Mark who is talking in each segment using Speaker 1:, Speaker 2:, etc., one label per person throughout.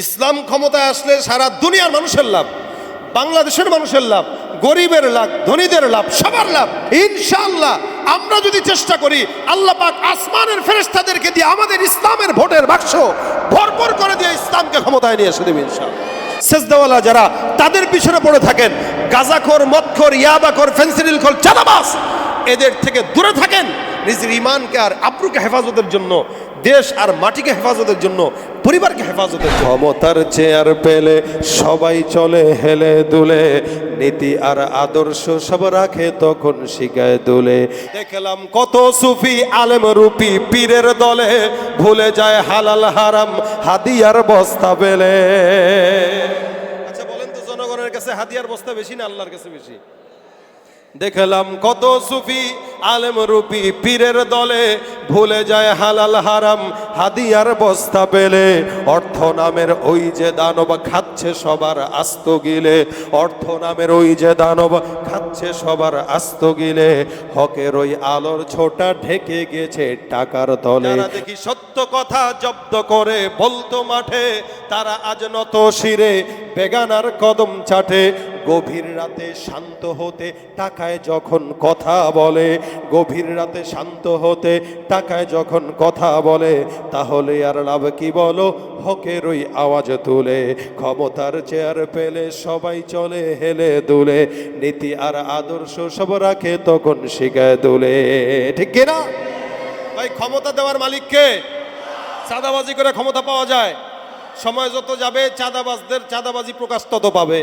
Speaker 1: ইসলাম ক্ষমতায় আসলে সারা দুনিয়ার মানুষের লাভ, বাংলাদেশের মানুষের লাভ, গরিবের লাভ, ধনীদের লাভ, সবার লাভ। ইনশাল্লাহ আমরা যদি চেষ্টা করি, আল্লাহ পাক আসমানের ফেরেশতাদেরকে দিয়ে আমাদের ইসলামের ভোটের বাক্স ভরপুর করে দিয়ে ইসলামকে ক্ষমতায় নিয়ে এসে দেবে ইনশাআল্লাহ। সেজদাওয়ালা যারা, তাদের পিছনে পড়ে থাকেন। গাজাখোর, মদখোর, ইয়াবাখোর ফেন্সিডিল খোর চাঁদাবাস এদের থেকে দূরে থাকেন। নিজের ইমানকে আর আব্রুকে হেফাজতের জন্য, দেশ আর মাটিকে হেফাজতের জন্য, পরিবারকে হেফাজতের ক্ষমতার চেয়ার পেলে সবাই চলে, হেলে দুলে। নীতি আর আদর্শ সব রাখে তখন শিখায় দুলে। দেখলাম কত সুফি আলেম রূপী পীরের দলে, ভুলে যায় হালাল হারাম হাদিয়ার বস্তা বেলে আচ্ছা বলেন তো জনগণের কাছে হাদিয়ার বস্তা বেশি না আল্লাহর কাছে বেশি? দেখলাম কত সুফি আলেম রূপী পীরের দলে ভুলে যায় হালাল হারাম হাদিয়ার বস্তা পেলে। অর্থ নামের ওই যে দানব খাচ্ছে সবার আস্ত গিলে অর্থ নামের ওই যে দানব খাচ্ছে সবার আস্ত গিলে হকের ওই আলোর ছোটা ঢেকে গেছে টাকার তলে। দেখি সত্য কথা জব্দ করে বলতো মাঠে, তারা আজ নত শিরে বেগানার কদম চাটে। গভীর রাতে শান্ত হতে টাকায় যখন কথা বলে, গভীর রাতে শান্ত হতে টাকায় যখন কথা বলে, তাহলে আর লাভ কি বলো? হকের ওই আওয়াজ তুলে, ক্ষমতার চেয়ার পেলে সবাই চলে, হেলে দুলে, নীতি আর আদর্শ সব রাখে তখন শিখায় দুলে। ঠিক কিনা ভাই, ক্ষমতা দেওয়ার মালিককে চাঁদাবাজি করে ক্ষমতা পাওয়া যায়। সময় যত যাবে, চাঁদাবাজদের চাঁদাবাজি প্রকাশ তত পাবে।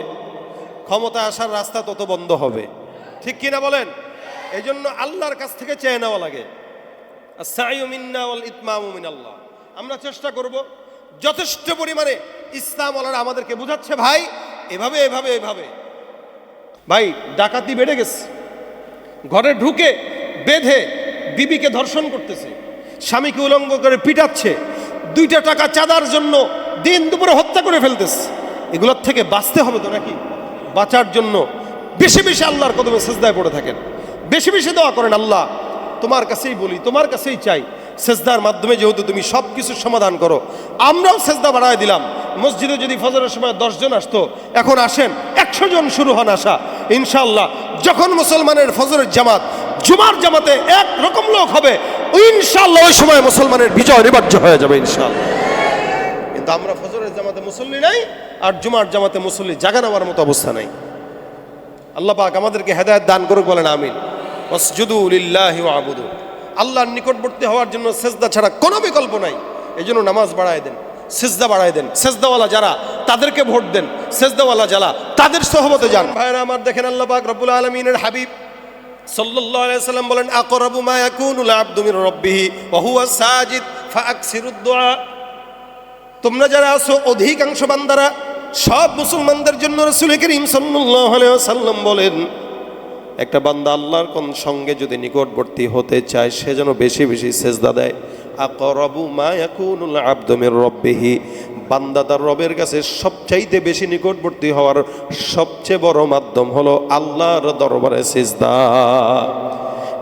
Speaker 1: ক্ষমতা আসার রাস্তা তত বন্ধ হবে। ঠিক কিনা বলেন? এই জন্য আল্লাহর কাছ থেকে চেয়ে নেওয়া লাগে। মিনাল্লাহ। আমরা চেষ্টা করব যথেষ্ট পরিমাণে ইসলাম ওলারা আমাদেরকে বুঝাচ্ছে, ভাই, এভাবে এভাবে এভাবে। ভাই, ডাকাতি বেড়ে গেছে। ঘরে ঢুকে বেঁধে বিবিকে ধর্ষণ করতেছে। স্বামীকে উলঙ্গ করে পিটাচ্ছে। দুইটা টাকা চাঁদার জন্য দিন দুপুরে হত্যা করে ফেলতেছে। এগুলোর থেকে বাঁচতে হবে তো নাকি? বাঁচার জন্য বেশি বেশি আল্লাহর কদমে সেজদায় পড়ে থাকেন। বেশি বেশি দোয়া করেন, আল্লাহ, তোমার কাছেই বলি, তোমার কাছেই চাই। সেজদার মাধ্যমে যেহেতু তুমি সব কিছুর সমাধান করো, আমরাও সেজদা বাড়ায় দিলাম। মসজিদে যদি ফজরের সময় দশজন আসতো, এখন আসেন, একশো জন শুরু হন আসা। ইনশাল্লাহ যখন মুসলমানের ফজরের জামাত, জুমার জামাতে এক রকম লোক হবে ইনশাল্লাহ ওই সময় মুসলমানের বিজয় অনিবার্য হয়ে যাবে ইনশাল্লাহ কিন্তু আমরা ফজরের জামাতে মুসল্লি নাই আর জুমার জামাতে মুসল্লি জাগা নেওয়ার মতো অবস্থা নাই। আল্লাহ পাক আমাদেরকে হেদায়ত দান করুক বলেন, আমিন। আবুদু। আল্লাহর নিকটবর্তী হওয়ার জন্য সেজদা ছাড়া কোনো বিকল্প নাই। এই জন্য নামাজ বাড়ায় দেন, সেজদা বাড়ায় দেন। সেজদাওয়ালা যারা, তাদেরকে ভোট দেন। সেজদাওয়ালা যারা, তাদের সহমতে যান। ভাইরা আমার দেখেন আল্লাহ পাক রব্বুল আলমিনের হাবিব আলাইহি সাল্লাম বলেন, আকরাবু মা ইয়াকুনুল আবদু হুয়া সাজিদ ফাআকসিরুদ দুআ তোমরা যারা আছো, অধিকাংশ বান্দারা সব মুসলমানদের জন্য রসুল করিম ওয়াসাল্লাম বলেন, একটা বান্দা আল্লাহর কোন সঙ্গে যদি নিকটবর্তী হতে চায়, সে যেন বেশি বেশি সেজদা দেয়। আকরাবু মা ইয়াকুনুল আবদু মির রাব্বিহি। বান্দা তার রবের কাছে সবচাইতে বেশি নিকটবর্তী হওয়ার সবচেয়ে বড় মাধ্যম হলো আল্লাহর দরবারে সেজদা।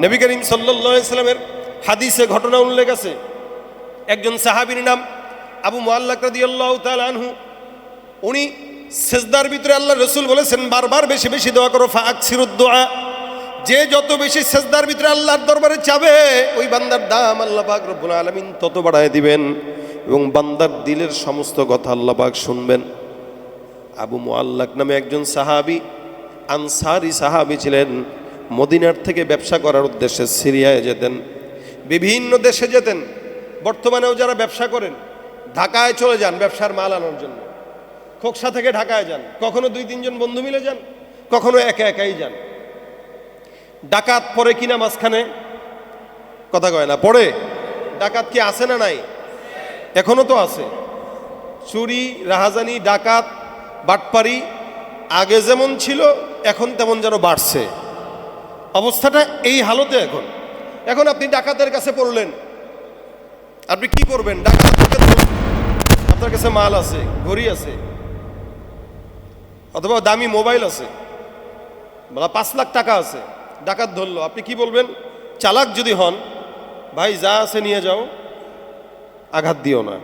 Speaker 1: নবী করিম সাল্লাল্লাহু আলাইহি সাল্লামের হাদিসে ঘটনা উল্লেখ আছে। একজন সাহাবীর নাম আবু মোয়াল্লাক রাদিয়াল্লাহু তাআলা আনহু উনি সেজদার ভিতরে আল্লাহ রসুল বলেছেন, বারবার বেশি বেশি দোয়া করো ফাকসিরুদ্দোয়া যে যত বেশি সেজদার ভিতরে আল্লাহর দরবারে চাবে ওই বান্দার দাম আল্লাহ পাক রব্বুল আলামিন তত বাড়ায় দিবেন এবং বান্দার দিলের সমস্ত কথা আল্লাহ পাক শুনবেন। আবু মোয়াল্লাক নামে একজন সাহাবি, আনসারি সাহাবি ছিলেন, মদিনার থেকে ব্যবসা করার উদ্দেশ্যে সিরিয়ায় যেতেন, বিভিন্ন দেশে যেতেন। বর্তমানেও যারা ব্যবসা করেন, ঢাকায় চলে যান ব্যবসার মাল আনার জন্য। খোকসা থেকে ঢাকায় যান। কখনো দুই তিনজন বন্ধু মিলে যান, কখনো একা একাই যান। ডাকাত পরে কিনা মাঝখানে? কথা কয় না, পড়ে। ডাকাত কি আছে না নাই? এখনও তো আছে। চুরি, রাহাজানি, ডাকাত, বাটপারি, আগে যেমন ছিল, এখন তেমন যেন বাড়ছে। অবস্থাটা এই হালতে এখন। এখন আপনি ডাকাতের কাছে পড়লেন। আপনি কি করবেন ডাকাত আপনার কাছে মাল আছে, ঘড়ি আছে। অথবা দামি মোবাইল আছে। বা পাঁচ লাখ টাকা আছে। ডাকাত ধরলো। আপনি কি বলবেন? চালাক যদি হন, ভাই যা আছে নিয়ে যাও, আঘাত দিও না।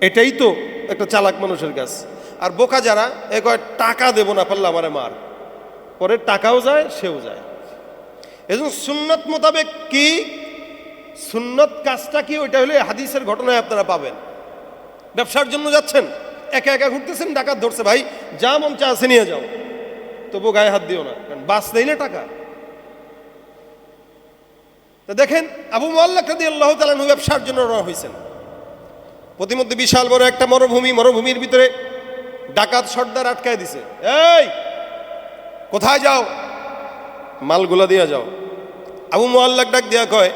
Speaker 1: এটাই তো একটা চালাক মানুষের কাজ। আর বোকা যারা, এ কয়, টাকা দেবো না পারলে আমারে মার। পরে টাকাও যায়, সেও যায়। এজন্য সুন্নত মোতাবেক কি? সুন্নত কাজটা কি? ওইটা হলে হাদিসের ঘটনায় আপনারা পাবেন। ব্যবসার জন্য যাচ্ছেন। একা একা ঘুরতেছেন, ডাকাত ধরছে। ভাই, যা মন চা আছে নিয়ে যাও। তবু গায়ে হাত দিও না, কারণ বাস নেই না টাকা। তা দেখেন, আবু মোয়াল্লাক রাদি আল্লাহ তালানহু ব্যবসার জন্য রওনা হয়েছেন। প্রতিমধ্যে বিশাল বড় একটা মরুভূমি, মরুভূমির ভিতরে ডাকাত সর্দার আটকায় দিছে। এই, কোথায় যাও? মালগুলা দিয়া যাও। আবু মোয়াল্লাক ডাক দিয়া কয়,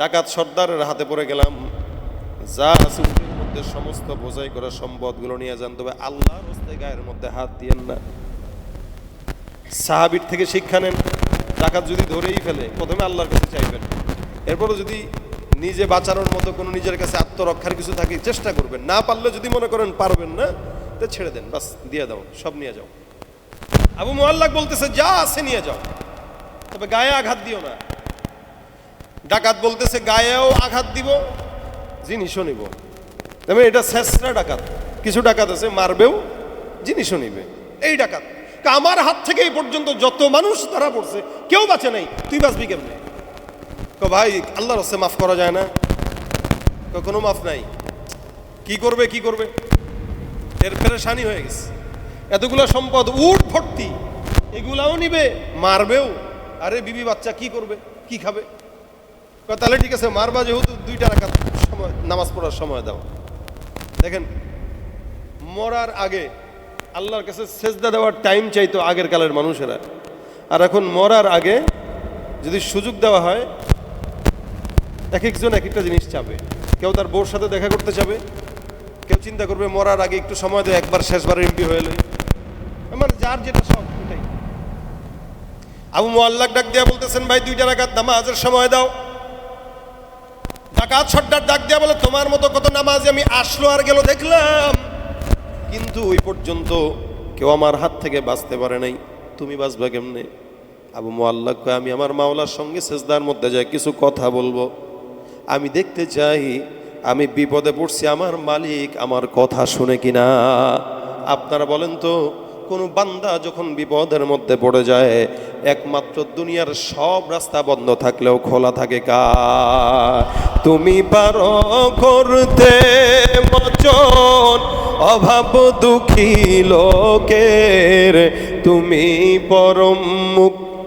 Speaker 1: ডাকাত সর্দারের হাতে পড়ে গেলাম। যা আছে মধ্যে সমস্ত বোঝাই করা সম্পদগুলো নিয়ে যান, তবে আল্লাহর হস্তে গায়ের মধ্যে হাত দিয়েন না। সাহাবির থেকে শিক্ষা নেন ডাকাত যদি ধরেই ফেলে, প্রথমে আল্লাহর কাছে চাইবেন। এরপরও যদি নিজে বাঁচানোর মতো কোনো নিজের কাছে আত্মরক্ষার কিছু থাকে, চেষ্টা করবেন। না পারলে যদি মনে করেন পারবেন না, তো ছেড়ে দেন, বাস, দিয়ে দাও, সব নিয়ে যাও। আবু মোয়াল্লাক বলতেছে, যা আছে নিয়ে যাও। তবে গায়ে আঘাত দিও না। ডাকাত বলতেছে, গায়েও আঘাত দিব, জিনিসও নিব। তবে এটা শেষরা ডাকাত। কিছু ডাকাত আছে মারবেও জিনিসও নিবে। এই ডাকাত। তা আমার হাত থেকে এই পর্যন্ত যত মানুষ তারা পড়ছে কেউ বাঁচে নাই। তুই বাঁচবি কেমনে? তো ভাই আল্লাহর হস্তে মাফ করা যায় না। কয়, কোনো মাফ নাই। কি করবে কি করবে? এর পেরেশানি হয়ে গেছে। এতগুলো সম্পদ উঠ ভর্তি এগুলাও নিবে মারবেও। আরে বিবি বাচ্চা কি করবে? কি খাবে? তাহলে ঠিক আছে মারবা যেহেতু দুইটা রাখার সময় নামাজ পড়ার সময় দাও। দেখেন, মরার আগে আল্লাহর কাছে সেজদা দেওয়ার টাইম চাইতো আগের কালের মানুষেরা। আর এখন মরার আগে যদি সুযোগ দেওয়া হয় এক একজন এক একটা জিনিস চাবে। কেউ তার বউর সাথে দেখা করতে চাবে, কেউ চিন্তা করবে মরার আগে একটু সময় দেয়, একবার শেষবার এমপি হয়ে লই। মানে যার যেটা সব এটাই আবু মোয়াল্লাক ডাক দিয়া বলতেছেন, ভাই, দুইটা রাকাত নামাজের সময় দাও। ডাকাত সর্দার ডাক দিয়া বলে, তোমার মতো কত নামাজ আমি আসলো আর গেল দেখলাম। কিন্তু ওই পর্যন্ত কেউ আমার হাত থেকে বাঁচতে পারে নাই। তুমি বাঁচবা কেমনে? আবু মোয়াল্লাক কয়, আমি আমার মাওলার সঙ্গে সেজদার মধ্যে যাই, কিছু কথা বলব। আমি দেখতে চাই, আমি বিপদে পড়ছি, আমার মালিক আমার কথা শুনে কিনা? আপনারা বলেন তো কোন বান্দা যখন বিপদের মধ্যে পড়ে যায়, একমাত্র দুনিয়ার সব রাস্তা বন্ধ থাকলেও খোলা থাকে কা তুমি পারো করতে মচন অভাব দুঃখী লোকের। তুমি পরম মুক্তি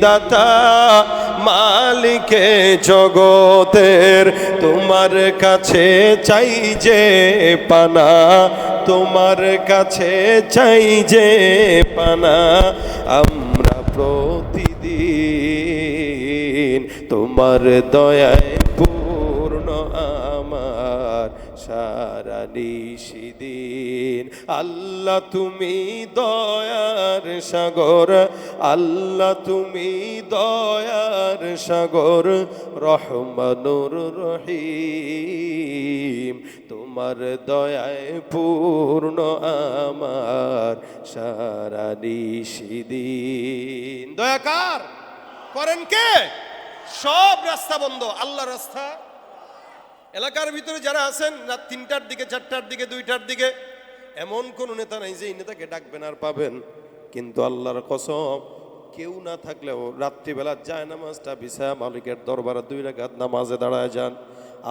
Speaker 1: দাতা মালিকে জগতের, তোমার কাছে চাই যে পানা, তোমার কাছে চাই যে পানা, আমরা প্রতিদিন তোমার দয়ায় সারা নিশিদিন। আল্লাহ তুমি দয়ার সাগর, আল্লাহ তুমি দয়ার সাগর, রহমানুর রহিম। তোমার দয়ায় পূর্ণ আমার সারা নিশিদিন। দয়াকার করেন কে? সব রাস্তা বন্ধ আল্লাহ রাস্তা। এলাকার ভিতরে যারা আছেন, রাত তিনটার দিকে, চারটার দিকে, দুইটার দিকে, এমন কোন নেতা নাই যে এই নেতাকে ডাকবেন আর পাবেন। কিন্তু আল্লাহর কসম, কেউ না থাকলেও রাত্রিবেলা যায় নামাজটা বিছায়া মালিকের দরবারে দুই রাকাত নামাজে দাঁড়ায় যান।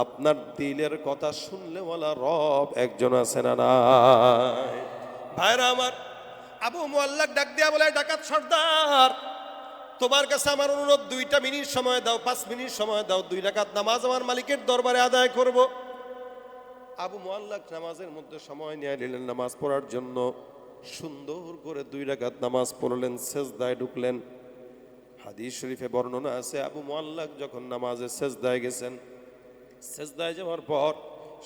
Speaker 1: আপনার দিলের কথা শুনলে ওলা রব একজন আছে না ভাইরা আমার, আবু মোয়াল্লাক ডাক দিয়া বলে, ডাকাত সর্দার তোমার কাছে আমার অনুরোধ, দুইটা মিনিট সময় দাও, পাঁচ মিনিট সময় দাও, দুই রাকাত নামাজ আমার মালিকের দরবারে আদায় করব। আবু মোয়াল্লাক নামাজের মধ্যে সময় নিয়ে নিলেন নামাজ পড়ার জন্য। সুন্দর করে দুই রাকাত নামাজ পড়লেন, সেজদায় ঢুকলেন। হাদিস শরীফে বর্ণনা আছে, আবু মোয়াল্লাক যখন নামাজে সেজদায় গেছেন, সেজদায় যাওয়ার পর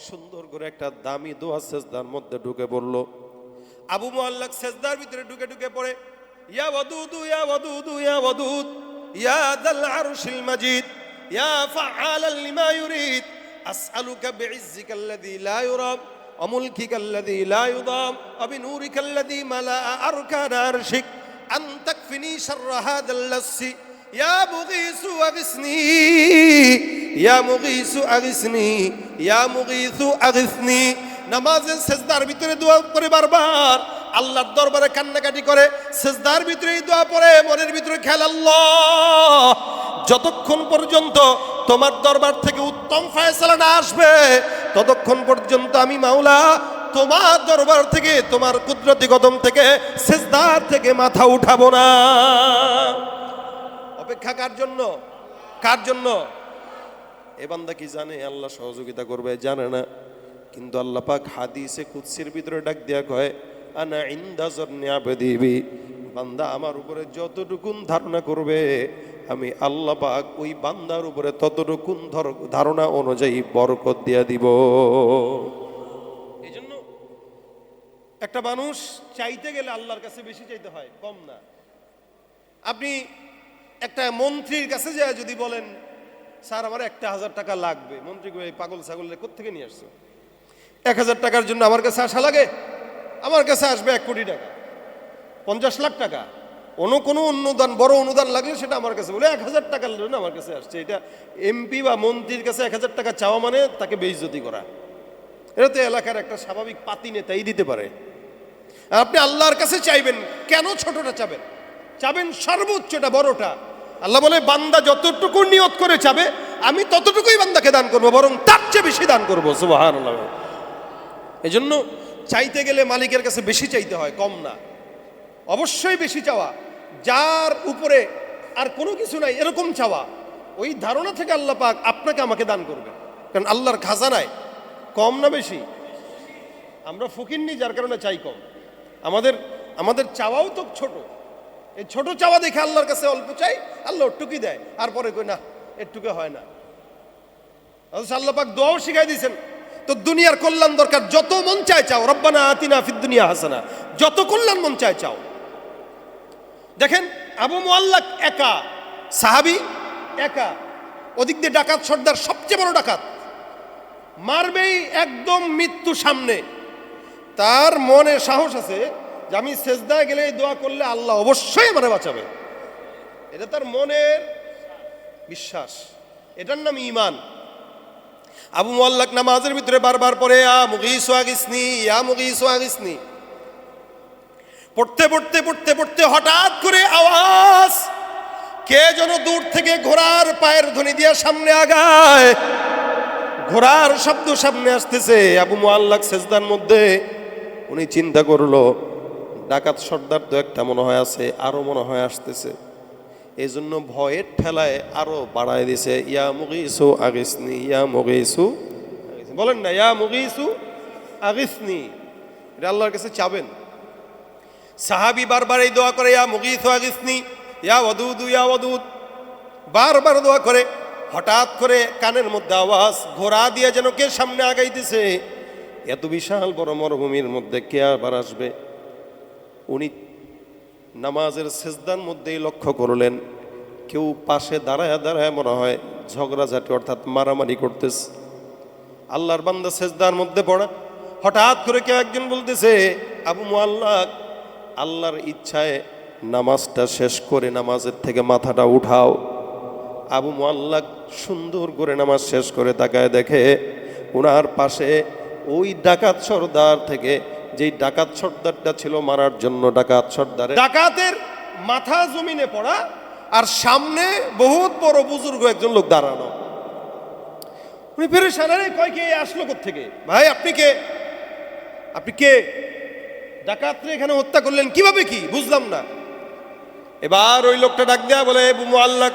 Speaker 1: সুন্দর করে একটা দামি দোয়া সেজদার মধ্যে ঢুকে পড়ল। আবু মোয়াল্লাক সেজদার ভিতরে ঢুকে ঢুকে পড়ে ইয়া ওয়াদুদু ইয়া ওয়াদুদু ইয়া ওয়াদুদ ইয়া দাল আরশিল মাজিদ ইয়া ফাআলাল লিমা ইউরিদ আসআলুকা বিইজ্জিকা আল্লাযী লা ইউরাম وملكك الذي لا يضام وبنورك الذي ملأ أركان عرشك أن تكفني شر هذا اللص يا مغيث أغثني يا مغيث أغثني يا مغيث أغثني নামাজের সেজদার ভিতরে দোয়া করে বারবার আল্লাহর দরবারে কান্নাকাটি করে, সেজদার ভিতরে দোয়া পড়ে, মনের ভিতরে খেয়াল, আল্লাহ, যতক্ষণ পর্যন্ত তোমার দরবার থেকে উত্তম ফায়সালা না আসবে, ততক্ষণ পর্যন্ত আমি মাওলা তোমার দরবার থেকে, তোমার কুদরতি কদম থেকে, সেজদার থেকে মাথা উঠাবো না। অপেক্ষা কার জন্য? কার জন্য? এ বান্দা কি জানে? আল্লাহ সহযোগিতা করবে, জানে না। কিন্তু আল্লাহ পাক হাদিসে কুৎসির ভিতরে ডাক দেয়া কয় আনা ইন্দা জন্নে আবেদিবি বান্দা আমার উপরে যতটুকুন ধারণা করবে, আমি আল্লাহ পাক ওই বান্দার উপরে ততটুকুন ধর- ধারণা অনুযায়ী বরকত দিয়া দিব। এই জন্য একটা মানুষ চাইতে গেলে আল্লাহর কাছে বেশি চাইতে হয়, কম না। আপনি একটা মন্ত্রীর কাছে যায় যদি বলেন, স্যার, আমার একটা হাজার টাকা লাগবে। মন্ত্রী পাগল ছাগল কোথেকে নিয়ে আসছো? এক হাজার টাকার জন্য আমার কাছে আসা লাগে? আমার কাছে আসবে এক কোটি টাকা, পঞ্চাশ লাখ টাকা। অন্য কোনো অনুদান, বড় অনুদান লাগলে সেটা আমার কাছে বলে, এক হাজার টাকার জন্য আমার কাছে আসছে। এটা এমপি বা মন্ত্রীর কাছে এক হাজার টাকা চাওয়া মানে তাকে বেইজ্জতি করা। এটা তো এলাকার একটা স্বাভাবিক পাতি নেতাই দিতে পারে। আপনি আল্লাহর কাছে চাইবেন, কেন ছোটটা চাবেন? চাবেন সর্বোচ্চটা, বড়টা। আল্লাহ বলে, বান্দা যতটুকু নিয়ত করে চাবে, আমি ততটুকুই বান্দাকে দান করব, বরং তার চেয়ে বেশি দান করব। সুবাহান এই জন্য চাইতে গেলে মালিকের কাছে বেশি চাইতে হয়, কম না। অবশ্যই বেশি চাওয়া। যার উপরে আর কোনো কিছু নাই, এরকম চাওয়া। ওই ধারণা থেকে আল্লাহ পাক আপনাকে আমাকে দান করবে। কারণ আল্লাহর খাজানায় কম না বেশি? আমরা ফকির নি যার কারণে চাই কম। আমাদের আমাদের চাওয়াও তো ছোট। এই ছোট চাওয়া দেখে আল্লাহর কাছে অল্প চাই, আল্লাহ ওটুকুই দেয়। আর পরে কই, না, এটুকু হয় না। আল্লাহ পাক দোয়াও শিখাই দিয়েছেন তো দুনিয়ার কল্যাণ দরকার। যত মন চায় চাও। রব্বানা আতিনা ফিদ দুনিয়া হাসানা। যত কল্যাণ মন চায় চাও। দেখেন, আবু মোয়াল্লাক একা। সাহাবি একা। ওদিক দিয়ে ডাকাত সর্দার সবচেয়ে বড় ডাকাত। মারবেই একদম মৃত্যু সামনে। তার মনে সাহস আছে যে আমি সেজদায় গেলে এই দোয়া করলে আল্লাহ অবশ্যই আমারে বাঁচাবে। এটা তার মনের বিশ্বাস। এটার নাম ইমান। আবু মোয়াল্লাক নামাজের ভিতরে বারবার পরে আ মুগিস আগিসনি আ মুগিস আগিসনি। পড়তে পড়তে পড়তে পড়তে হঠাৎ করে আওয়াজ, কে যেন দূর থেকে ঘোড়ার পায়ের ধ্বনি দিয়ে সামনে আগায়। ঘোড়ার শব্দ সামনে আসতেছে, আবু মোয়াল্লাক সেজদার মধ্যে উনি চিন্তা করল, ডাকাত সর্দার তো একটা মনে হয় আছে, আরও মনে হয় আসতেছে। এই জন্য ভয়ের ঠেলায় আরও বাড়ায় দিছে, ইয়া মুগিসু আগিসনি, ইয়া মুগিসু। বলেন না, ইয়া মুগিসু আগিসনি। এটা আল্লাহর কাছে চাবেন। সাহাবি বারবার এই দোয়া করে, ইয়া মুগিসু আগিসনি, ইয়া ওদুদ ইয়া ওদুদ বারবার দোয়া করে, হঠাৎ করে কানের মধ্যে আওয়াজ ঘোড়া দিয়ে যেন কে সামনে আগাইতেছে এত বিশাল বড় মরুভূমির মধ্যে কে আবার আসবে? উনি নামাজের সেজদার মধ্যেই লক্ষ্য করলেন, কেউ পাশে দাঁড়ায় দাঁড়ায় মনে হয় ঝগড়াঝাটি অর্থাৎ মারামারি করতেছে। আল্লাহর বান্দা সেজদার মধ্যে পড়া, হঠাৎ করে কেউ একজন বলতেছে, আবু মোয়াল্লাক আল্লাহর ইচ্ছায় নামাজটা শেষ করে নামাজের থেকে মাথাটা উঠাও। আবু মোয়াল্লাক সুন্দর করে নামাজ শেষ করে তাকায় দেখে ওনার পাশে ওই ডাকাত সর্দার থেকে যেই ডাকাত সর্দারটা ছিল মারার জন্য ডাকাত সর্দারে ডাকাতের মাথা জমিনে পড়া আর সামনে বহুত বড় বুজুর্গ একজন লোক দাঁড়ানো। উনি পেরেশান, আরে, কয় কে? আসলো থেকে ভাই, আপনি কে? আপনি কে? ডাকাতরে এখানে হত্যা করলেন। কীভাবে কি? বুঝলাম না। এবার ওই লোকটা ডাক দেয়া বলে বুমু আল্লাহ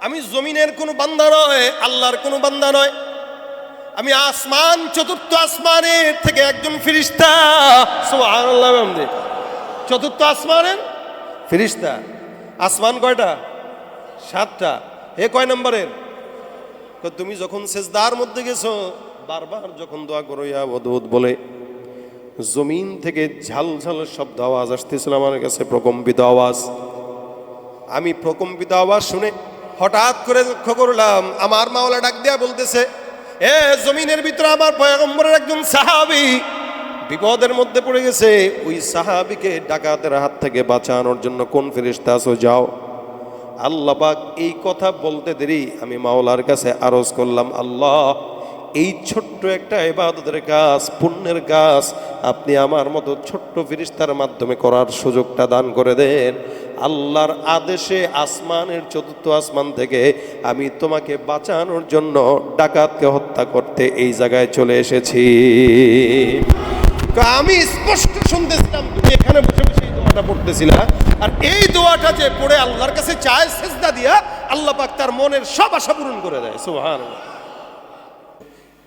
Speaker 1: আমি জমিনের কোনো বান্দা নয়, আল্লাহর কোনো বান্দা নয়। আমি আসমান, চতুর্থ আসমানের থেকে একজন ফিরিস্তা। চতুর্থ আসমানের ফিরিস্তা। আসমান কয়টা? সাতটা। হে কয় নম্বরের? তুমি যখন সেজদার মধ্যে গেছো, বারবার যখন দোয়া করো, ইয়া বলে, জমিন থেকে ঝাল ঝাল শব্দ আওয়াজ আসতেছিল আমার কাছে, প্রকম্পিত আওয়াজ। আমি প্রকম্পিত আওয়াজ শুনে হঠাৎ করে লক্ষ্য করলাম, আমার মাওলা ডাক দেয়া বলতেছে এ জমিনের ভিতরে আমার পয়গম্বরের একজন সাহাবি বিপদের মধ্যে পড়ে গেছে। ওই সাহাবিকে ডাকাতের হাত থেকে বাঁচানোর জন্য কোন ফেরিস্তা আসো, যাও। আল্লাহ এই কথা বলতে দেরি, আমি মাওলার কাছে আরজ করলাম, আল্লাহ এই ছোট্ট একটা এবাদতের কাজ, পুণ্যের কাজ আপনি আমার মতো ছোট্ট ফিরিস্তার মাধ্যমে করার সুযোগটা দান করে দেন। আল্লাহর আদেশে আসমানের চতুর্থ আসমান থেকে আমি তোমাকে বাঁচানোর জন্য ডাকাতকে হত্যা করতে এই জায়গায় চলে এসেছি। আমি স্পষ্ট শুনতেছিলাম, তুমি এখানে বসে বসে এই দোয়াটা পড়তেছিলা। আর এই দোয়াটা যে পড়ে আল্লাহর কাছে চায়, সেজদা দিয়া আল্লাহ পাক তার মনের সব আশা পূরণ করে দেয় সুবহান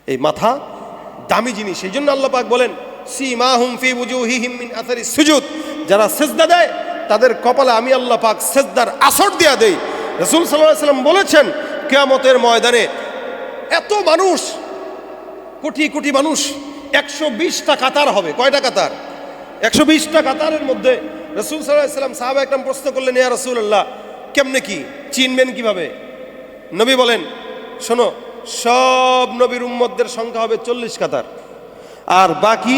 Speaker 1: এই মাথা দামি জিনিস। সেই জন্য আল্লাহ পাক বলেন, সীমাহুম ফি বুজুহিহিম মিন আসারি সুজুদ। যারা সেজদা দেয়, তাদের কপালে আমি আল্লাহ পাক সেজদার আসর দিয়া দেই। রাসূল আলাইহি সাল্লাম বলেছেন, কিয়ামতের ময়দানে এত মানুষ, কোটি কোটি মানুষ, একশো বিশটা কাতার হবে। কয়টা কাতার? একশো বিশটা কাতারের মধ্যে রসুল সাল্লাম সাহাবা একদম প্রশ্ন করলেন, ইয়া রসুল্লাহ কেমনে কি? চিনবেন কীভাবে? নবী বলেন, শোনো সব নবীর উম্মতদের সংখ্যা হবে চল্লিশ কাতার। আর বাকি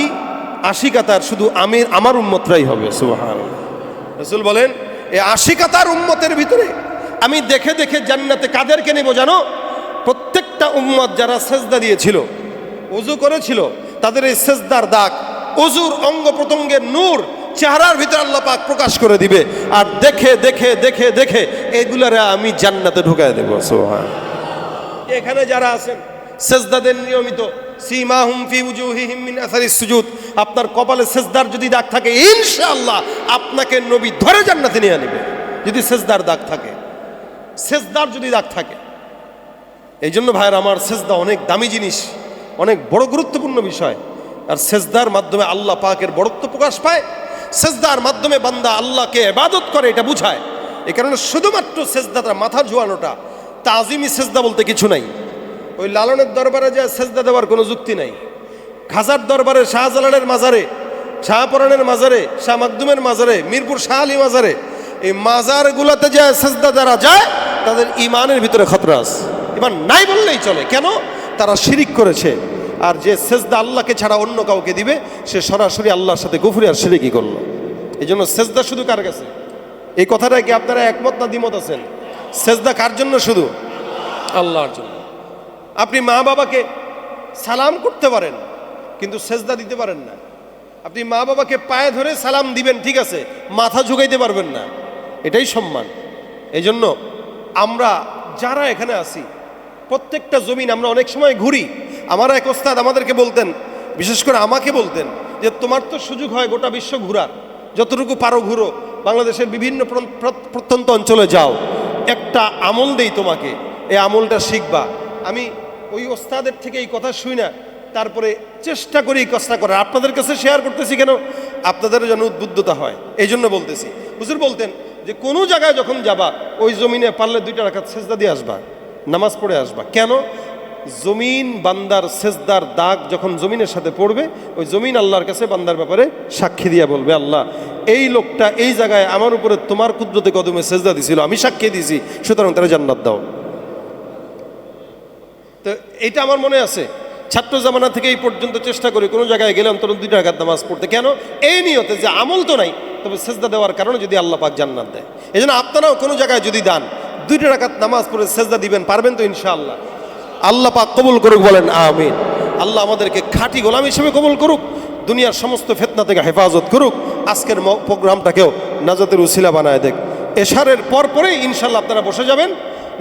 Speaker 1: আশি কাতার শুধু আমি আমার উম্মতরাই হবে সুবহান রসুল বলেন এই আশি কাতার উম্মতের ভিতরে আমি দেখে দেখে জান্নাতে কাদেরকে নেব জানো? প্রত্যেকটা উম্মত যারা সেজদা দিয়েছিল উজু করেছিল, তাদের এই সেজদার দাগ অজুর অঙ্গ প্রত্যঙ্গের নূর চেহারার ভিতরে আল্লাহ পাক প্রকাশ করে দিবে। আর দেখে দেখে দেখে দেখে এগুলারে আমি জান্নাতে ঢুকায় দেবো সোহান এখানে যারা আছেন, সেজদাদের নিয়মিত, সীমাহুম ফি উজুহিহিম মিন আসারি সুজুদ, আপনার কপালে সেজদার যদি দাগ থাকে, ইনশাআল্লাহ আপনাকে নবী ধরে জান্নাতে নিয়ে নেবে যদি সেজদার দাগ থাকে। সেজদার যদি দাগ থাকে এই জন্য ভাইয়ের আমার সেজদা অনেক দামি জিনিস, অনেক বড় গুরুত্বপূর্ণ বিষয়। আর সেজদার মাধ্যমে আল্লাহ পাকের বড়ত্ব প্রকাশ পায়, সেজদার মাধ্যমে বান্দা আল্লাহকে এবাদত করে, এটা বুঝায়। এ কারণে শুধুমাত্র সেজদাটা মাথা ঝুয়ানোটা তাজিমি সেজদা বলতে কিছু নাই। ওই লালনের দরবারে যে সেজদা দেওয়ার কোনো যুক্তি নাই। খাজার দরবারে শাহজালালের মাজারে, শাহপরানের মাজারে, শাহ মাকদুমের মাজারে, মিরপুর শাহ আলী মাজারে, এই মাজারগুলোতে যে সেজদা যারা যায়, তাদের ইমানের ভিতরে খতরা আছে। ইমান নাই বললেই চলে। কেন? তারা শিরিক করেছে। আর যে সেজদা আল্লাহকে ছাড়া অন্য কাউকে দিবে, সে সরাসরি আল্লাহর সাথে গুফরি আর শিরিকই করল। এই জন্য সেজদা শুধু কার কাছে? এই কথাটা কি আপনারা একমত না দ্বিমত আছেন? সেজদা কার জন্য শুধু? আল্লাহর জন্য। আপনি মা বাবাকে সালাম করতে পারেন কিন্তু সেজদা দিতে পারেন না। আপনি মা বাবাকে পায়ে ধরে সালাম দিবেন ঠিক আছে মাথা ঝুঁকাইতে পারবেন না। এটাই সম্মান। এই জন্য আমরা যারা এখানে আছি প্রত্যেকটা জমিন আমরা অনেক সময় ঘুরি। আমার এক ওস্তাদ আমাদেরকে বলতেন বিশেষ করে আমাকে বলতেন যে তোমার তো সুযোগ হয় গোটা বিশ্ব ঘুরার। যতটুকু পারো ঘুরো বাংলাদেশের বিভিন্ন প্র- প্র- প্রত্যন্ত অঞ্চলে যাও। একটা আমল দেই তোমাকে, এই আমলটা শিখবা। আমি ওই ওস্তাদের থেকে এই কথা শুই না, তারপরে চেষ্টা করি এই কাজটা করার। আপনাদের কাছে শেয়ার করতেছি কেন? আপনাদেরও যেন উদ্বুদ্ধতা হয় এই জন্য বলতেছি। হুজুর বলতেন যে, কোনো জায়গায় যখন যাবা, ওই জমিনে পারলে দুইটা রাখা সেজদা দিয়ে আসবা, নামাজ পড়ে আসবা। কেন? জমিন, বান্দার সেজদার দাগ যখন জমিনের সাথে পড়বে, ওই জমিন আল্লাহর কাছে বান্দার ব্যাপারে সাক্ষী দিয়ে বলবে, আল্লাহ, এই লোকটা এই জায়গায় আমার উপরে তোমার কুদরতে কদমে সেজদা দিছিল, আমি সাক্ষী দিয়েছি, সুতরাং তারা জান্নাত দাও। তো এটা আমার মনে আছে। ছাত্র জামানা থেকে এই পর্যন্ত চেষ্টা করি কোনো জায়গায় গেলে অন্তত দুইটা রাখাত নামাজ পড়তে। কেন? এই নিয়তে যে আমল তো নাই, তবে সেজদা দেওয়ার কারণে যদি আল্লাহ পাক জান্নাত দেয়। এই জন্য আপনারাও কোনো জায়গায় যদি দান, দুইটা রাখাত নামাজ পড়ে সেজদা দিবেন, পারবেন তো ইনশাআল্লাহ। আল্লাহ পাক কবুল করুক বলেন, আমিন। আল্লাহ আমাদেরকে খাঁটি গোলাম হিসেবে কবুল করুক, দুনিয়ার সমস্ত ফেতনা থেকে হেফাজত করুক। আজকের প্রোগ্রামটাকেও নাজাতের উসিলা বানায় দেখ। এশারের পর পরেই ইনশাল্লাহ আপনারা বসে যাবেন।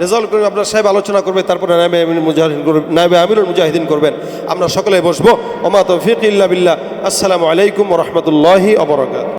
Speaker 1: রেজাল্ট করে আপনার সাহেব আলোচনা করবে, তারপরে নাইবে আমির মুজাহিদিন করবেন নাইবে আমিরুল মুজাহিদিন করবেন। আমরা সকলে বসবো। ওমা তৌফিক ইল্লা বিল্লাহ। আসসালামু আলাইকুম রহমতুল্লাহি অবরকাত